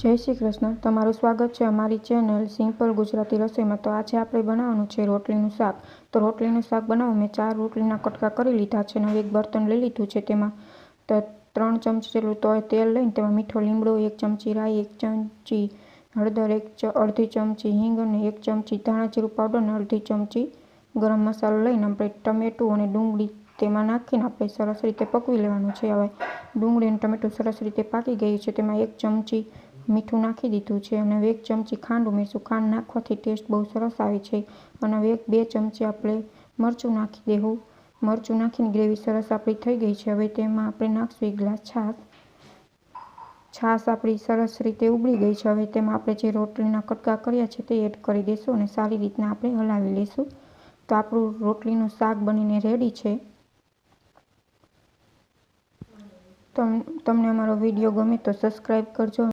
જય શ્રી કૃષ્ણ. તમારું સ્વાગત છે અમારી ચેનલ સિમ્પલ ગુજરાતી રસોઈમાં. તો આજે આપણે બનાવવાનું છે રોટલીનું શાક. તો રોટલીનું શાક બનાવો. મેં ચાર રોટલીના કટકા કરી લીધા છે અને એક બર્તન લઈ લીધું છે. તેમાં તો ત્રણ ચમચી જેટલું તોય તેલ લઈને તેમાં મીઠો લીમડો, એક ચમચી રાઈ, એક ચમચી હળદર, એક અડધી ચમચી હિંગ અને એક ચમચી ધાણા જીરું પાવડર અને અડધી ચમચી ગરમ મસાલો લઈને આપણે ટમેટું અને ડુંગળી તેમાં નાખીને આપણે સરસ રીતે પકવી લેવાનું છે. હવે ડુંગળી અને ટમેટું સરસ રીતે પાકી ગયું છે. તેમાં એક ચમચી મીઠું નાખી દીધું છે અને એક ચમચી ખાંડ ઉમેરશું. ખાંડ નાખવાથી ટેસ્ટ બહુ સરસ આવે છે અને એક બે ચમચી આપણે મરચું નાખી દેવું. મરચું નાખીને ગ્રેવી સરસ આપણી થઈ ગઈ છે. હવે તેમાં આપણે નાખશું એક ગ્લાસ છાશ. છાશ આપણી સરસ રીતે ઉબળી ગઈ છે. હવે તેમાં આપણે જે રોટલીના કટકા કર્યા છે તે એડ કરી દઈશું અને સારી રીતના આપણે હલાવી લઈશું તો આપણું રોટલીનું શાક બનીને રેડી છે. તમને અમારો વીડિયો ગમે તો સબસ્ક્રાઈબ કરજો.